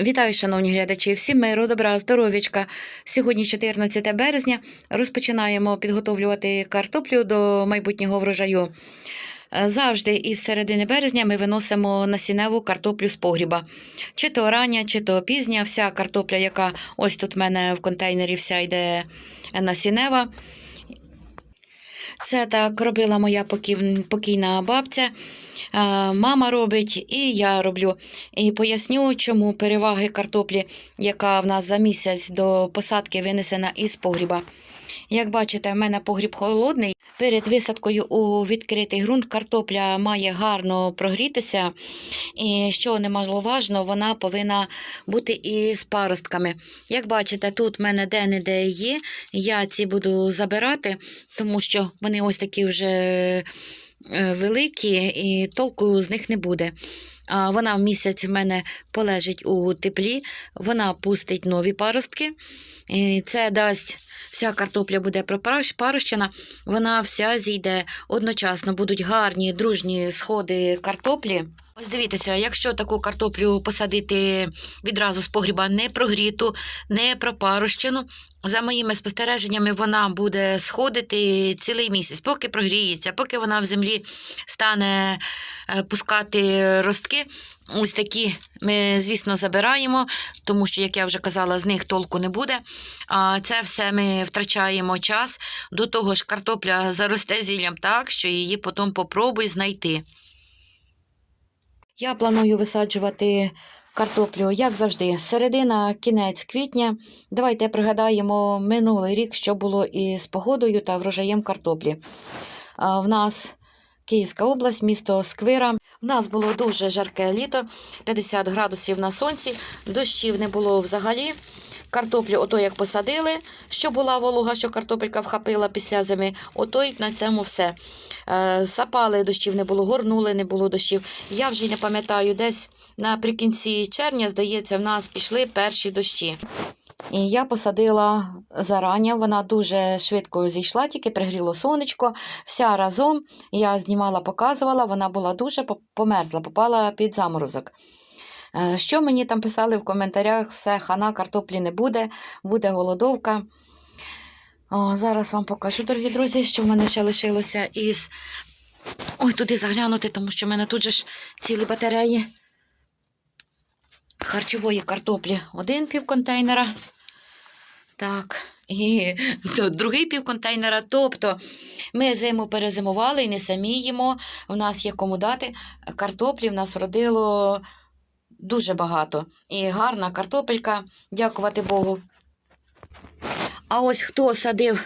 Вітаю, шановні глядачі! Всім миру, добра, здоров'ячка. Сьогодні 14 березня. Розпочинаємо підготовлювати картоплю до майбутнього врожаю. Е, Завжди із середини березня ми виносимо насінневу картоплю з погріба. Чи то рання, чи то пізня. Вся картопля, яка ось тут в мене в контейнері, вся йде насіннева. Це так робила моя покійна бабця. Е, Мама робить і я роблю. І поясню, чому переваги картоплі, яка в нас за місяць до посадки винесена із погріба. Як бачите, в мене погріб холодний. Перед висадкою у відкритий ґрунт картопля має гарно прогрітися. І що немаловажно, вона повинна бути із паростками. Як бачите, тут в мене де-не-де є. Я ці буду забирати, тому що вони ось такі вже великі, і толку з них не буде. А Вона в місяць в мене полежить у теплі, вона пустить нові паростки. І це дасть. Вся картопля буде пропарощена, вона вся зійде одночасно, будуть гарні, дружні сходи картоплі. Ось дивіться, якщо таку картоплю посадити відразу з погріба не прогріту, не пропарощену, за моїми спостереженнями, вона буде сходити цілий місяць, поки прогріється, поки вона в землі стане е, пускати ростки. Ось такі ми, звісно, забираємо, тому що, як я вже казала, з них толку не буде. А це все ми втрачаємо час. До того ж, картопля заросте зіллям так, що її потім попробуй знайти. Я планую висаджувати картоплю, як завжди, середина, кінець квітня. Давайте пригадаємо минулий рік, що було із погодою та врожаєм картоплі. В нас Київська область, місто Сквира. У нас було дуже жарке літо, 50 градусів на сонці, дощів не було взагалі. Картоплю, ото як посадили, що була волога, що картопелька вхопила після зими, ото й на цьому все. Е, Запали дощів не було, горнули, не було дощів. Я вже не пам'ятаю, десь наприкінці червня, здається, в нас пішли перші дощі. І я посадила зарання, вона дуже швидко зійшла, тільки пригріло сонечко. Вся разом я знімала, показувала, вона була дуже померзла, попала під заморозок. Е, Що мені там писали в коментарях, все, хана картоплі не буде, буде голодовка. О, зараз вам покажу, дорогі друзі, що в мене ще лишилося із. Ой, туди заглянути, тому що в мене тут же ж цілі батареї харчової картоплі. Один півконтейнера. Так, і то другий півконтейнера. Тобто ми зиму перезимували і не самі їмо. В нас є кому дати. Картоплі в нас родило дуже багато. І гарна картопелька, дякувати Богу. А ось хто садив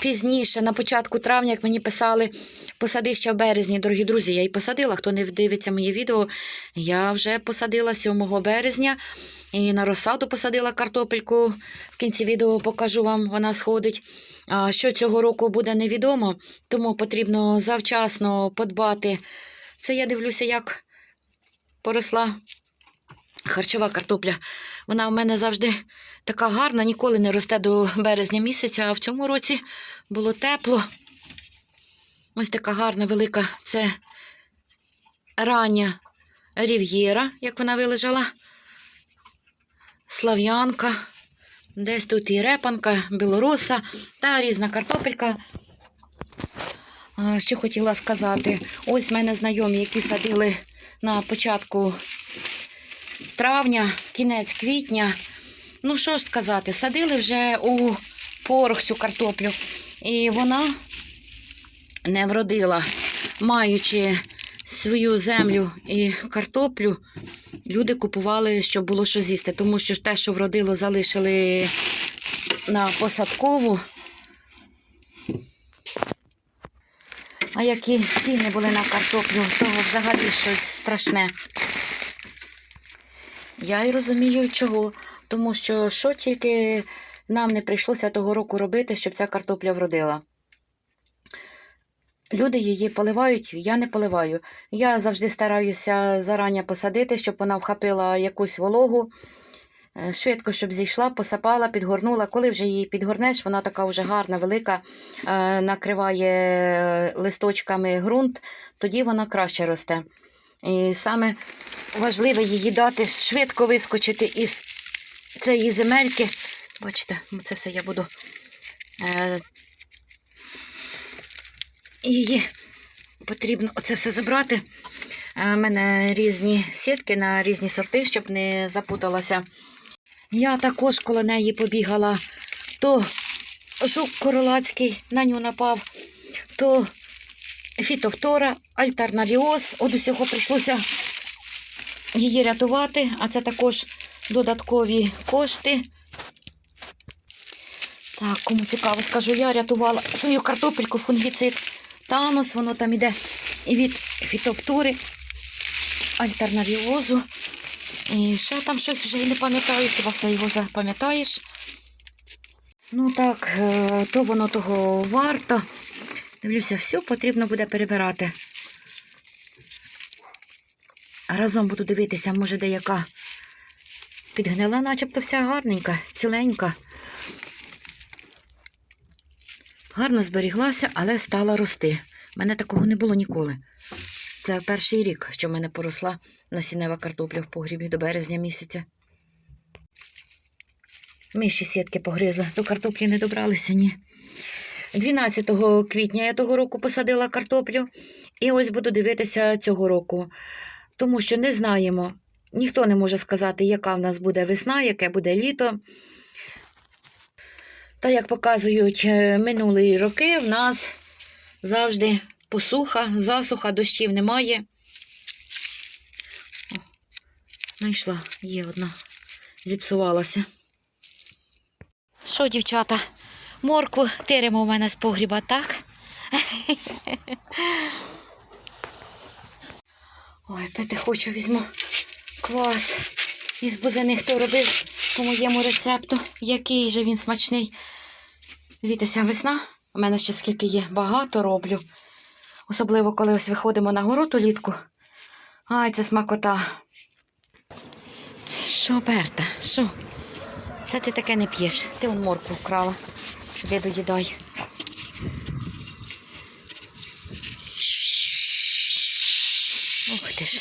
пізніше, на початку травня, як мені писали, посади ще в березні, дорогі друзі, я і посадила. Хто не дивиться моє відео, я вже посадила 7 березня. І на розсаду посадила картопельку. В кінці відео покажу вам, вона сходить. А що цього року буде невідомо, тому потрібно завчасно подбати. Це я дивлюся, як поросла харчова картопля. Вона в мене завжди така гарна, ніколи не росте до березня місяця, а в цьому році було тепло. Ось така гарна, велика це рання рів'єра, як вона вилежала. Слав'янка, десь тут і репанка, білороса та різна картопелька. Що хотіла сказати, ось в мене знайомі, які садили на початку травня, кінець квітня. Ну, що ж сказати, садили вже у порох цю картоплю, і вона не вродила, маючи свою землю і картоплю, люди купували, щоб було що з'їсти, тому що те, що вродило, залишили на посадкову. А які ціни були на картоплю, того взагалі щось страшне. Я й розумію, чого. Тому що що тільки нам не прийшлося того року робити, щоб ця картопля вродила. Люди її поливають, я не поливаю. Я завжди стараюся зарані посадити, щоб вона вхопила якусь вологу. Е, Швидко, щоб зійшла, посапала, підгорнула. Коли вже її підгорнеш, вона така вже гарна, велика, е, накриває листочками ґрунт, тоді вона краще росте. І саме важливе її дати швидко вискочити із цієї земельки. Бачите, це все я буду е, її потрібно оце все забрати. У мене різні сітки на різні сорти, щоб не запуталася. Я також коло неї побігала. То жук королацький на нього напав, то фітовтора, альтернаріоз. От усього прийшлося її рятувати, а це також додаткові кошти. Так, кому цікаво, скажу, я рятувала свою картопельку, фунгіцид Танос, воно там іде і від фітовтори, альтернаріозу. І ще там щось вже і не пам'ятаю, хіба все його запам'ятаєш. Ну так, е, то воно того варто. Дивлюся, все потрібно буде перебирати. Разом буду дивитися, може, деяка підгнила, начебто вся гарненька, ціленька. Гарно зберіглася, але стала рости. У мене такого не було ніколи. Це перший рік, що в мене поросла насіннева картопля в погрібі до березня місяця. Миші сітки погризли, до картоплі не добралися, ні. 12 квітня я того року посадила картоплю, і ось буду дивитися цього року, тому що не знаємо. Ніхто не може сказати, яка в нас буде весна, яке буде літо. Та як показують е, минулі роки, в нас завжди посуха, засуха, дощів немає. О, знайшла, є одна, зіпсувалася. Що, дівчата, морку тиримо у мене з погріба, так? Ой, пити хочу, візьму квас із бузини, хто робив по моєму рецепту. Який же він смачний. Дивіться, весна. У мене ще скільки є, багато роблю. Особливо, коли ось виходимо на город улітку. Ай, це смакота. Що, Берта, що? Це ти таке не п'єш. Ти он моркву вкрала. Іди доїдай. Ух ти ж.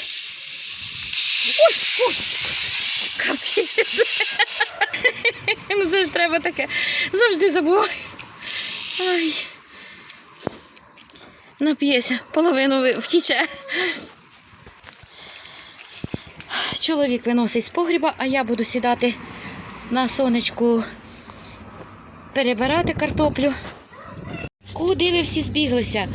Ой, ой. Капець. Ну це ж треба таке. Завжди забуваю. Ай. Нап'єся, половину втіче. Чоловік виносить з погріба, а я буду сідати на сонечку перебирати картоплю. Куди ви всі збіглися?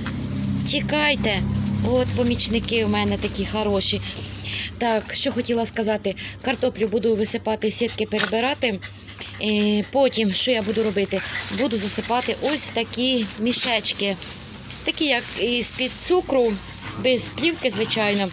Тікайте. От помічники у мене такі хороші. Так, що хотіла сказати, картоплю буду висипати, сітки перебирати. І потім, що я буду робити? Буду засипати ось в такі мішечки. Такі, як із-під цукру, без плівки, звичайно.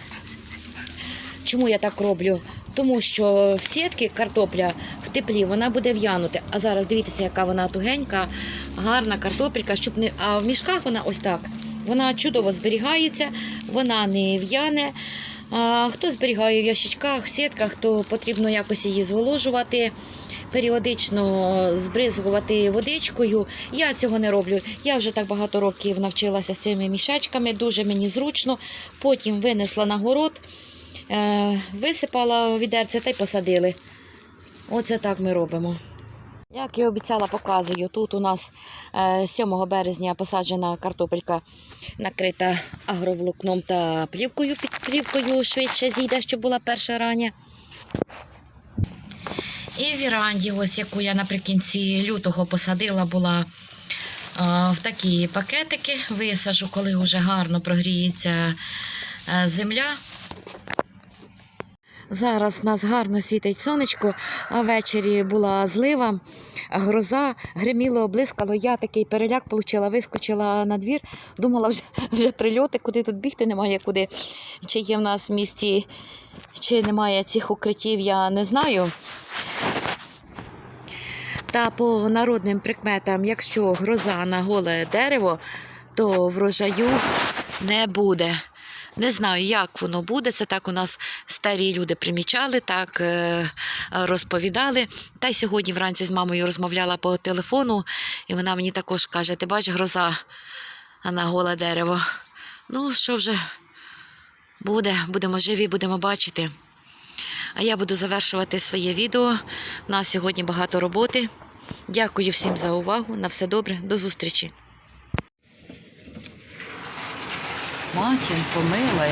Чому я так роблю? Тому що в сітки картопля в теплі вона буде в'янути. А зараз дивіться, яка вона тугенька, гарна картопелька, щоб не. А в мішках вона ось так. Вона чудово зберігається, вона не в'яне. Хто зберігає в ящичках, сітках, то потрібно якось її зволожувати, періодично збризгувати водичкою. Я цього не роблю. Я вже так багато років навчилася з цими мішечками, дуже мені зручно. Потім винесла на город, е, висипала відерце та й посадили. Оце так ми робимо. Як і обіцяла, показую. Тут у нас е, 7 березня посаджена картопелька, накрита агроволокном та плівкою. Під плівкою швидше зійде, щоб була перша рання. І віранді, ось яку я наприкінці лютого посадила, була е, в такі пакетики. Висажу, коли вже гарно прогріється е, земля. Зараз у нас гарно світить сонечко, а ввечері була злива, гроза, гриміло, блискало. Я такий переляк отримала, вискочила на двір, думала, вже, вже прильоти, куди тут бігти немає куди. Чи є в нас в місті, чи немає цих укриттів, я не знаю. Та по народним прикметам, якщо гроза на голе дерево, то врожаю не буде. Не знаю, як воно буде. Це так у нас старі люди примічали, так е, розповідали. Та й сьогодні вранці з мамою розмовляла по телефону, і вона мені також каже: ти бачиш гроза на голе дерево. Ну, що вже Буде, будемо живі, будемо бачити. А я буду завершувати своє відео. У нас сьогодні багато роботи. Дякую всім за увагу. На все добре, до зустрічі. Матінко, мила.